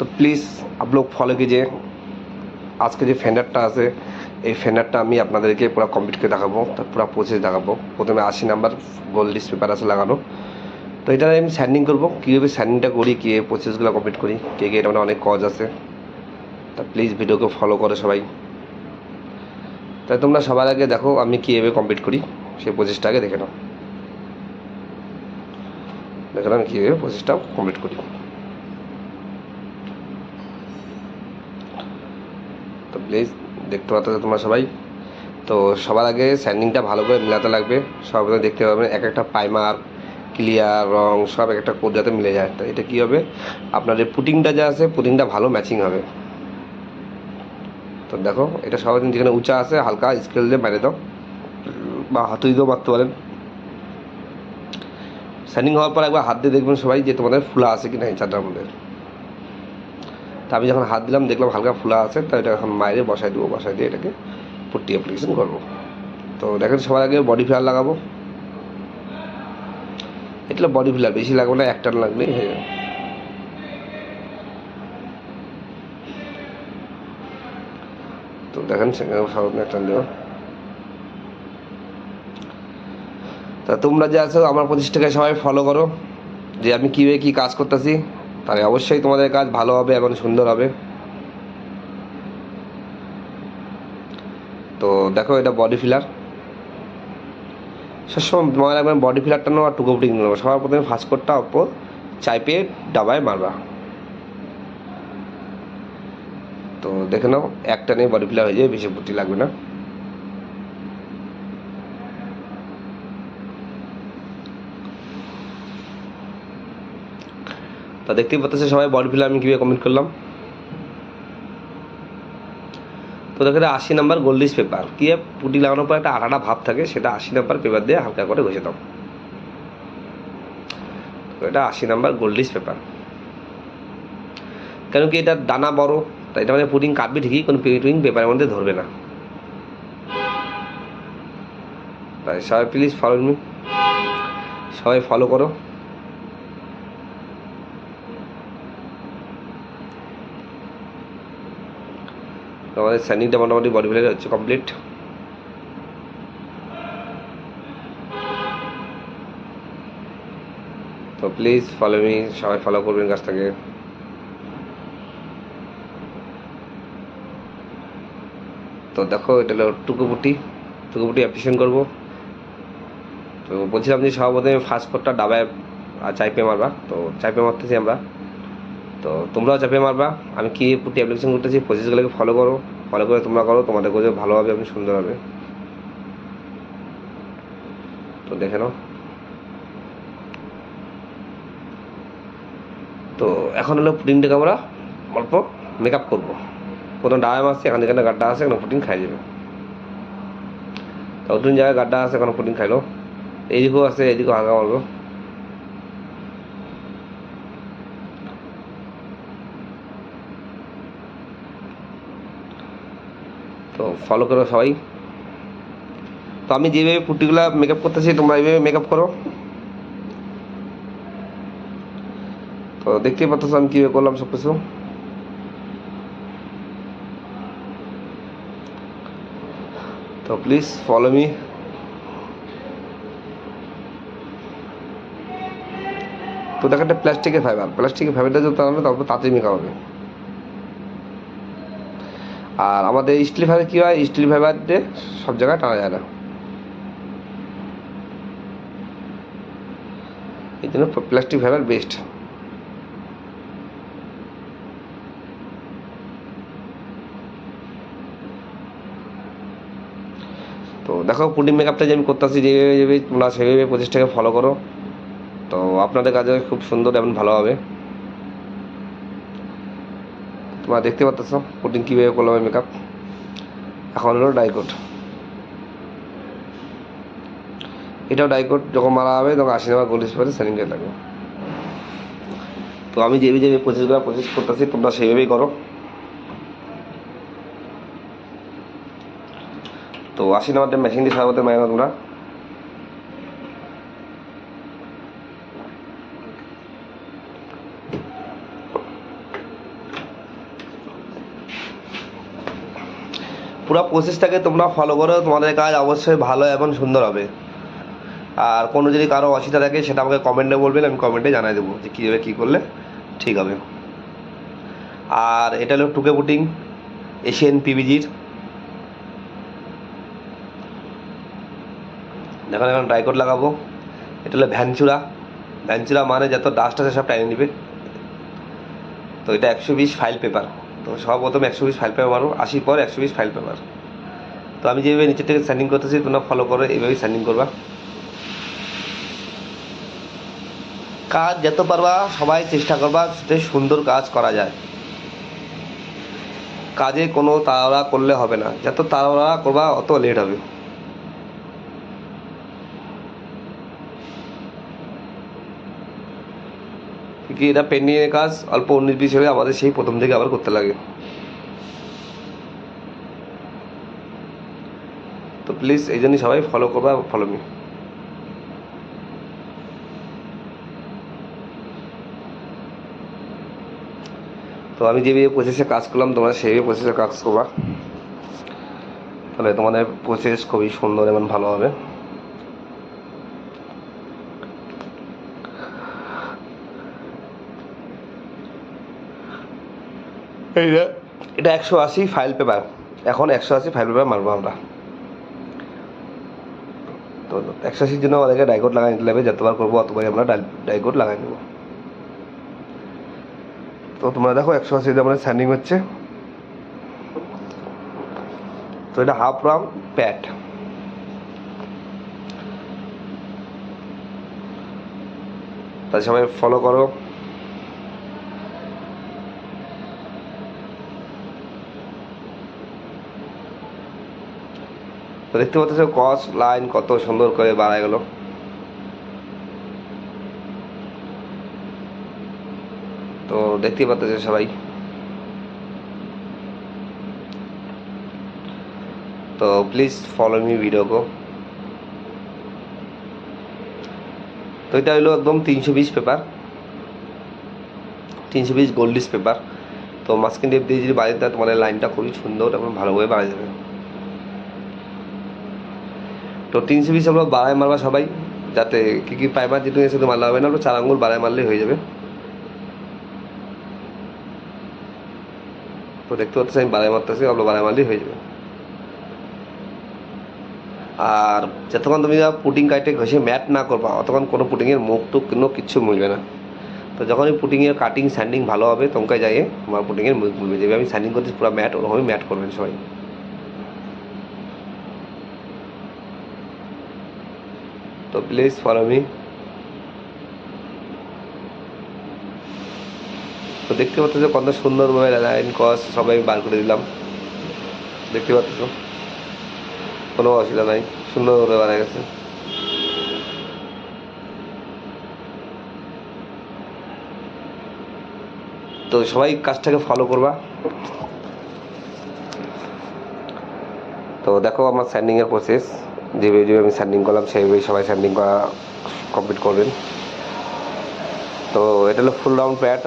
तो प्लीज़ आप लोग फॉलो कीजिए আজকে যে ফেন্ডারটা আছে এই ফেন্ডারটা আমি আপনাদেরকে পুরো কমপ্লিট করে দেখাবো তার পুরো প্রসেস দেখাবো প্রথমে আশি নাম্বার গোল্ড ডিস পেপার আছে লাগানো তো এটা আমি স্যান্ডিং করবো কীভাবে স্যান্ডিংটা করি কীভাবে প্রসেসগুলো কমপ্লিট করি কে কে এটা মানে অনেক কজ আছে তা প্লিজ ভিডিওকে ফলো করো সবাই তাই তোমরা সবার আগে দেখো আমি কীভাবে কমপ্লিট করি সেই প্রসেসটা আগে দেখে নাও দেখে নাও আমি কীভাবে প্রসেসটা কমপ্লিট করি প্লিজ, দেখতে পাচ্ছ তোমরা সবাই? তো সবার আগে স্যান্ডিংটা ভালো করে মিলাতে লাগবে। সব দেখতে পাবেন, এক একটা পাইমার ক্লিয়ার রং, সব এক একটা কোড যাতে মিলে যায়। এটা কী হবে? আপনার যে পুটিংটা যা আছে, পুটিংটা ভালো ম্যাচিং হবে। তো দেখো, এটা সবাই যেখানে উঁচা আছে, হালকা স্কেল দিয়ে মেরে দাও। বা হাতুই দিয়েও মারতে পারেন। স্যান্ডিং হওয়ার পর একবার হাত দিয়ে দেখবেন সবাই যে তোমাদের ফুলা আছে কি না এই চারটার মধ্যে তা আমি যখন হাত দিলাম, দেখলাম হালকা ফুলা আছে, তো এটা এখন বাইরে বসাই দেবো বসাই দিয়ে এটাকে পুট্টি অ্যাপ্লিকেশন করব। তো দেখেন, সবার আগে বডি ফিলার লাগাবো। এটা বডি ফিলার বেশি লাগবে না একটা লাগলেই হয়ে যাবে। তো দেখেন, সেখানে একটা দেওয়া। তা তোমরা যে আছো, আমার প্রতিষ্ঠাকে সবাই ফলো করো। যে আমি কীভাবে কী কাজ করতেছি তাহলে অবশ্যই তোমাদের কাজ ভালো হবে এবং সুন্দর হবে। তো দেখো এটা বডি ফিলার সবসময় মনে রাখবেন বডি ফিলারটা নেওয়া টুকো পুটিং নেব সবার প্রথমে ফার্স্ট কোটটা ওপর চাইপে ডাবায় মারবা। তো দেখে নাও, একটা নেই বডি ফিলার হয়ে যাবে, বেশি পুটি লাগবে না। তা দেখতেই পাচ্ছেন সবাই বডি ফিলার আমি কীভাবে কমেন্ট করলাম? তো দেখে আশি নাম্বার গোল্ডিস পেপার কি পুটি লাগানোর পর একটা আটাটা ভাব থাকে, সেটা আশি নাম্বার পেপার দিয়ে হালকা করে ঘষে দাও। এটা আশি নাম্বার গোল্ডিস পেপার কেন কি এটা দানা বড়, তাই এটা মানে পুটিং কাটবে ঠিকই, কোনো পুডিং পেপারের মধ্যে ধরবে না। তাই সবাই প্লিজ ফলো মি সবাই ফলো করো। আমাদের স্যান্ডিংটা মোটামুটি বডি ফিলার হচ্ছে কমপ্লিট তো প্লিজ ফলো মি সবাই ফলো করবেন কাজটাকে তো দেখো, এটা হলো টুকুপুটি। টুকুপুটি অ্যাপ্লিকেশন করব। তো বলছিলাম যে সর্বপ্রথমে ফার্স্ট কোডটা ডাবায় চাইপে মারবা। তো চাইপে মারতেছি আমরা। তো তোমরাও চাপে মারবা। আমি কি পুটি অ্যাপ্লিকেশন করতেছি প্রসেসগুলোকে ফলো করো। ফলো করে তোমরা করো, তোমাদের কাজে ভালো হবে এবং সুন্দর হবে। তো দেখে নাও। তো এখন হলো পুটিংটাকে আমরা অল্প মেকআপ করব। প্রথম ডাবে মারছি এখানে যেখানে গাড্ডা আছে, এখানে পুটিং খাই যাবে তো নতুন জায়গায় গাড্ডা আছে, এখানে পুটিং খাইলো। এইদিকেও আছে, এইদিকেও হালকা মারবো ফলো করো সবাই। তো আমি যেভাবে পুটিগুলা মেকআপ করতেছি, তোমরা এইভাবে মেকআপ করো। তো দেখতেই পাচ্ছ আমি কীভাবে করলাম সব কিছু তো প্লিজ ফলো মি তো দেখো একটা প্লাস্টিকের ফাইবার প্লাস্টিকের ফাইবারটা টানানো তারপর তাড়াতাড়ি মেকআপ হবে। আর আমাদের স্টিল ফাইবার কী হয়? স্টিল ফাইবার দিয়ে সব জায়গায় টানা যায় না। এই জন্য প্লাস্টিক ফাইবার বেস্ট তো দেখো পুডিং মেকআপটা যে আমি করতেছি যেভাবে যেভাবে তোমরা সেভাবে প্রচেষ্টাকে ফলো করো। তো আপনাদের কাজে খুব সুন্দর এবং ভালো হবে। তোমরা দেখতে পাচ্ছ পুটিং কীভাবে করলাম আমি মেকআপ এখন হলো ডাইকোট এটাও ডাইকোট যখন মারা হবে তখন আশি নাম্বার পরে সেলিংয়ে লাগবে তো আমি যেভাবে যেভাবে প্রসেসগুলো প্রসেস করতেছি, তোমরা সেইভাবেই করো। তো আশি নাম্বারটা মেশিন দিয়ে সারাতে মায় না তোমরা। পুরো প্রসেসটাকে তোমরা ফলো করো, তোমাদের কাজ অবশ্যই ভালো এবং সুন্দর হবে। আর কোনো যদি কারও অসুবিধা থাকে, সেটা আমাকে কমেন্টে বলবেন, আমি কমেন্টে জানাই দেবো যে কীভাবে কী করলে ঠিক হবে। আর এটা হলো টুকে বুটিং এশিয়ান পিবিজির দেখুন এখন ড্রাইকোট লাগাবো। এটা হলো ভ্যানচুরা ভ্যানচুরা মানে যত ডাস্ট আছে সব টাইনে নিবে। তো এটা একশো বিশ ফাইল পেপার তো সব সর্বপ্রথম একশো পিস ফাইল পেপার মারো আশির পর একশো পিস ফাইল পেপার তো আমি যেভাবে নিচের থেকে স্যান্ডিং করতেছি, তোমরা ফলো করো, এইভাবেই স্যান্ডিং করবা। কাজ যত পারবা, সবাই চেষ্টা করবা যাতে সুন্দর কাজ করা যায়। কাজে কোনো তাড়াহুড়া করলে হবে না। যত তাড়াহুড়া করবা, অত লেট হবে। কি এটা পেন্ডিংয়ের কাজ, অল্প উনিশ বিশ হলে আমাদের সেই প্রথম থেকে আবার করতে লাগে। তো প্লিজ এই জন্যই সবাই ফলো করবা ফলো মি তো আমি যেভাবে প্রসেসে কাজ করলাম, তোমরা সেইভাবে প্রসেসে কাজ করবা। তাহলে তোমাদের প্রসেস খুবই সুন্দর এবং ভালো হবে। এটা একশো আশি ফাইল পেপার এখন একশো আশি ফাইল পেপার মারবো আমরা। তো একশো আশির জন্য আমাদেরকে ডাইকোড লাগাই নিতে লাগবে যতবার করব অতবারই আমরা ডাইকোট লাগাই নেব। তো তোমরা দেখো একশো আশিতে আমাদের স্যান্ডিং হচ্ছে। তো এটা হাফ রাম প্যাট তাই সবাই ফলো করো। তো দেখতে পাচ্ছ কস লাইন কত সুন্দর করে বাড়ায় গেল। তো দেখতেই পাচ্ছ সবাই। তো প্লিজ ফলো মি ভিডিও কো তো এটা হলো একদম তিনশো বিশ পেপার তিনশো বিশ গোল্ডিস পেপার তো মাস্কিন টেপ দিয়ে যদি বাড়িতে তোমাদের লাইনটা খুবই সুন্দর এবং ভালোভাবে বাড়া যাবে। তো তিনশো বিশ আমরা বাড়ায় মারবা সবাই, যাতে কী কী পাইমার যেটু শুধু মারলে হবে না, আমরা চার আঙ্গুল বাড়ায় মারলেই হয়ে যাবে। তো দেখতে পাচ্ছি আমি বাড়ায় মারতেছি, আমরা বাড়ায় মারলেই হয়ে যাবে। আর যতক্ষণ তুমি পুটিং কাটে ঘষে ম্যাট না করবা অতক্ষণ কোনো পুটিংয়ের মুখ টুক কোনো কিচ্ছু মিলবে না। তো যখন যখনই পুটিংয়ের কাটিং স্যান্ডিং ভালো হবে তোমাকে যাইয়ে তোমার পুটিংয়ের মুখ মিলবে যেভাবে আমি স্যান্ডিং করতেছি, পুরো ম্যাট, ওরকমই ম্যাট করবেন সবাই। তো প্লিজ ফলো মি তো দেখতে পাচ্ছ কত সুন্দরভাবে লাইন কস সবাই বার করে দিলাম। দেখতে পাচ্ছ? কোনো অসুবিধা নাই, সুন্দরভাবে বানা গেছে। তো সবাই কাজটাকে ফলো করবা। তো দেখো আমার স্যান্ডিং এর প্রসেস যেভাবে যেভাবে আমি স্যান্ডিং করলাম, সেইভাবেই সবাই স্যান্ডিং করা কমপ্লিট করবেন। তো এটা হলো ফুল রাউন্ড প্যাড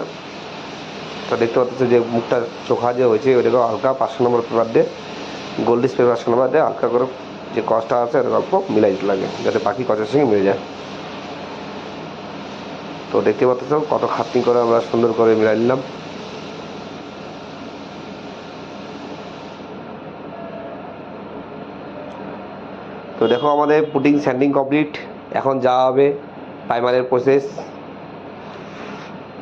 তো দেখতে পাচ্ছ যে মুখটা চোখা যে হয়েছে ওইটাকে হালকা পাঁচশো নম্বর পেপার দিয়ে গোল্ডিস পেপার পাঁচশো নম্বর দিয়ে হালকা করে যে কসটা আছে ওটা অল্প মিলাই দিতে লাগে, যাতে বাকি কচের সঙ্গে মিলে যায়। তো দেখতে পাচ্ছ কত খাটনি করে আমরা সুন্দর করে মিলাই নিলাম তো দেখো আমাদের পুটিং স্যান্ডিং কমপ্লিট এখন যা হবে প্রাইমারের প্রসেস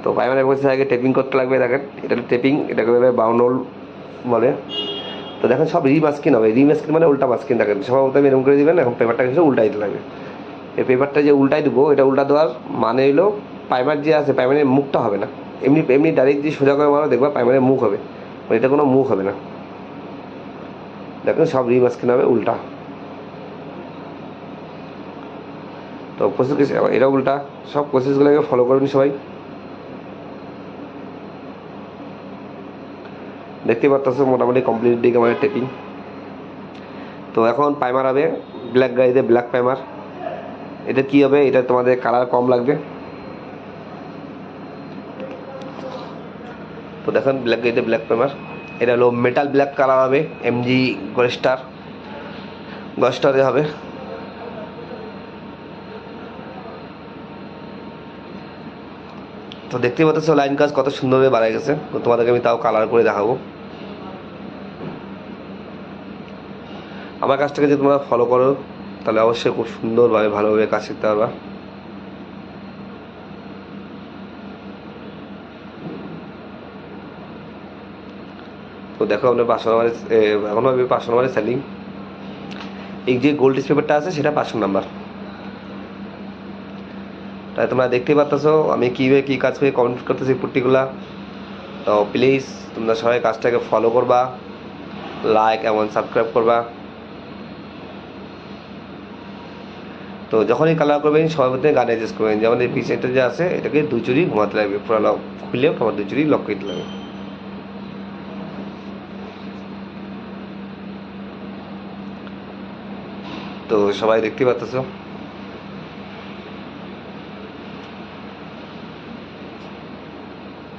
তো প্রাইমারের প্রসেস আগে টেপিং করতে লাগবে, দেখেন, এটা টেপিং এটাকে বলে বাউন্ডল বলে। তো দেখেন সব রি মাস্কিন হবে। রি মাস্কিন মানে উল্টা মাস্কিন দেখেন সবাই আমি এরকম করে দিবেন, এখন পেপারটাকে এসে উল্টাই দিতে লাগবে। এই পেপারটা যে উল্টাই দেবো, এটা উল্টা দেওয়ার মানে হলো প্রাইমার যে আছে প্রাইমারের মুখটা হবে না। এমনি এমনি ডাইরেক্ট যে সোজা করে মারো, দেখবা প্রাইমারের মুখ হবে। এটা কোনো মুখ হবে না। দেখেন সব রি মাস্কিন হবে উল্টা। তো প্রসেস এটা উল্টা। সব প্রসেসগুলোকে ফলো করবেন সবাই। দেখতে পাচ্ছ মোটামুটি কমপ্লিট দিকে আমাদের টেপিং তো এখন পাইমার হবে ব্ল্যাক গাড়িতে ব্ল্যাক পাইমার এটা কি হবে? এটা তোমাদের কালার কম লাগবে। তো দেখেন ব্ল্যাক গাড়িতে ব্ল্যাক পাইমার এটা হলো মেটাল ব্ল্যাক কালার হবে এমজি গোস্টার গোস্টারে হবে। তো দেখতেই পাচ্ছ লাইন কাজ কত সুন্দরভাবে বাড়াই গেছে। তো তোমাদেরকে আমি তাও কালার করে দেখাবো। আমার কাজটাকে যদি তোমরা ফলো করো, তাহলে অবশ্যই খুব সুন্দরভাবে ভালোভাবে কাজ শিখতে পারবা। তো দেখো আপনার পাঁচশো নাম্বারে এখন পাঁচশো নাম্বারে সেলিং এই যে গোল্ড পেপারটা আছে, সেটা পাঁচশো নাম্বার তাই তোমরা দেখতেই পারতেছো, আমি কীভাবে কী কাজ করে কমেন্ট করতেছি পুট্টিগুলা। তো প্লিজ তোমরা সবাই কাজটাকে ফলো করবা লাইক এবং সাবস্ক্রাইব করবা। তো যখনই কালার করবেন সবার মধ্যে গান অ্যাডজাস্ট করবেন যেমন এই পিছনটা যে আছে, এটাকে দুই চুরি ঘুমাতে লাগবে, পুরো খুলে আবার দুই চুরি লক করতে লাগবে। তো সবাই দেখতে পাচ্তেছো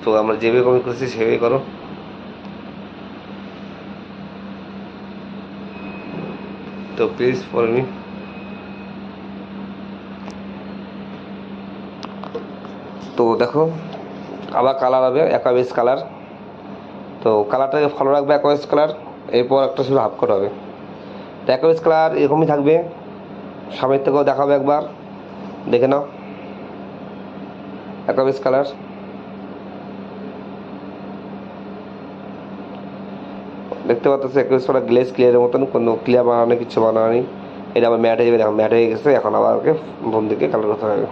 তো আমরা যেভাবে কমেন্ট করছি, সেভাবেই করো। তো প্লিজ ফলো মি তো দেখো, আবার কালার হবে অ্যাকোয়াবিস কালার তো কালারটাকে ফলো রাখবে অ্যাকোয়াবিস কালার এরপর একটা শুধু হাফ কট হবে। তো অ্যাকোয়াবিস কালার এরকমই থাকবে। সামনের থেকেও দেখাবে একবার। দেখে নাও। অ্যাকোয়াবিস কালার দেখতে পাচ্ছ একুশ করা গ্লেস ক্লিয়ারের মতন, কোনো ক্লিয়ার বানানো, কিছু বানানো এটা আবার ম্যাট হয়ে যাবে, দেখো ম্যাট হয়ে গেছে, এখন আবার ওকে বোন দিকে কালার করতে হবে।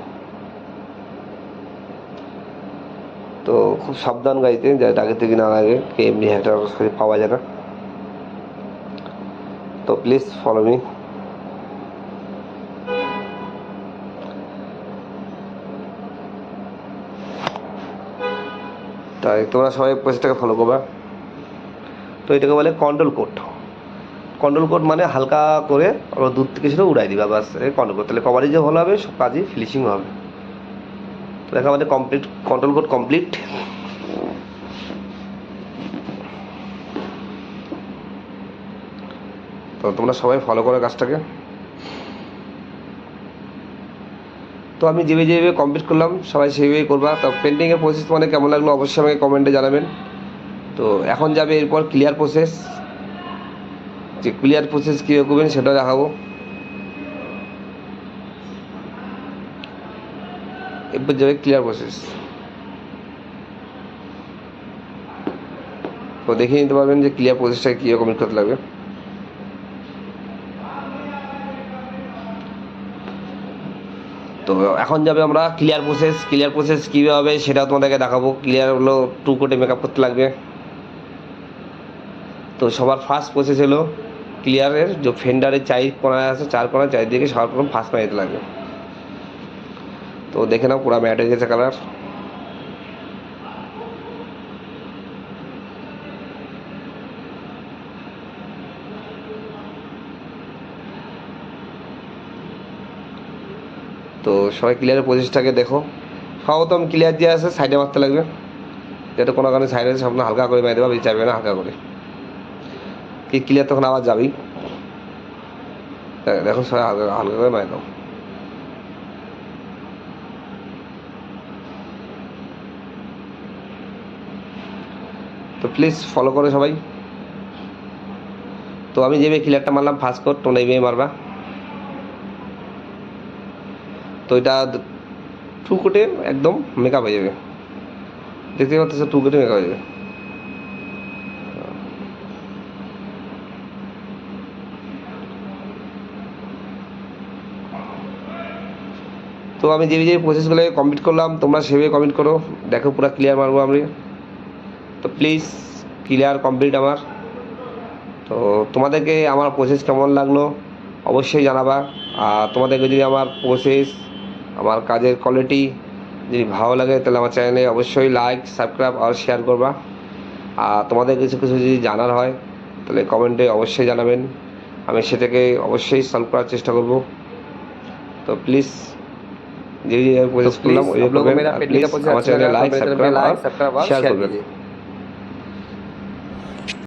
তো খুব সাবধান গাড়িতে যাতে আগে থেকে না লাগে এমনি হ্যাটার পাওয়া যায় না। তো প্লিজ ফলো মি তাই তোমরা সবাই প্রসেসটাকে ফলো করবা। তো এটাকে বলে কন্ট্রোল কোড কন্ট্রোল কোড মানে হালকা করে আবার দূর থেকে সেটা উড়াই দিবা বাস কন্ট্রোল কোড তাহলে কভারেজও ভালো হবে, সব কাজই ফিনিশিং হবে। তো দেখো আমাদের কমপ্লিট কন্ট্রোল কোড কমপ্লিট তো তোমরা সবাই ফলো করো কাজটাকে। তো আমি যেভাবে যেভাবে কমপ্লিট করলাম, সবাই সেইভাবেই করবা। তো পেন্টিংয়ের প্রসেস মানে কেমন লাগল অবশ্যই আমাকে কমেন্টে জানাবেন। তো এখন যাবে এরপর ক্লিয়ার প্রসেস যে ক্লিয়ার প্রসেস কীভাবে করবেন সেটা দেখাবো। এরপর যাবে ক্লিয়ার প্রসেস তো দেখে নিতে পারবেন যে ক্লিয়ার প্রসেসটা কমপ্লিট করতে লাগবে। তো এখন যাবে আমরা ক্লিয়ার প্রসেস ক্লিয়ার প্রসেস কীভাবে হবে সেটাও তোমাদেরকে দেখাবো। ক্লিয়ার হলো টু কোটে মেকআপ করতে লাগবে। তো সবার ফার্স্ট প্রসেস হলো ক্লিয়ারের যে ফেন্ডারের চাই কোনায় আছে, চার কোনায় চারিদিকে সবার প্রথম ফার্স্ট মারি দিতে লাগবে। তো দেখে নাও পুরো ম্যাট হয়ে গেছে কালার তো সবাই ক্লিয়ারের প্রসেসটাকে দেখো। সর্বপ্রথম ক্লিয়ার যে আছে সাইডে মারতে লাগবে। যাতে কোনো কারণে সাইডে সামনে হালকা করে মেরে দেবা যাবে না, হালকা করে। কি ক্লিয়ার তখন আবার যাবি দেখ- দেখো সবাই হালকা করে মারে দাও। তো প্লিজ ফলো করো সবাই। তো আমি যেভাবে ক্লিয়ারটা মারলাম ফার্স্ট কোড তোমরা এইভাবে মারবা। তো এটা টু কোটে একদম মেকআপ হয়ে যাবে। দেখতে পাচ্ছ টু কোটে মেকআপ হয়ে যাবে। তো আমি যে যে প্রসেসগুলো কমপ্লিট করলাম, তোমরা সেভাবে কমপ্লিট করো। দেখো, পুরো ক্লিয়ার মারবো আমি। তো প্লিজ ক্লিয়ার কমপ্লিট আমার। তো তোমাদেরকে আমার প্রসেস কেমন লাগল, অবশ্যই জানাবা। আর তোমাদেরকে যদি আমার প্রসেস আমার কাজের কোয়ালিটি যদি ভালো লাগে, তাহলে আমার চ্যানেলে অবশ্যই লাইক সাবস্ক্রাইব আর শেয়ার করবা। আর তোমাদের কিছু কিছু যদি জানার হয়, তাহলে কমেন্টে অবশ্যই জানাবেন। আমি সেটাকে অবশ্যই সলভ করার চেষ্টা করব। তো প্লিজ যে এই পরিবেশগুলো আমার চ্যানেলে লাইক সাবস্ক্রাইব আর শেয়ার করবেন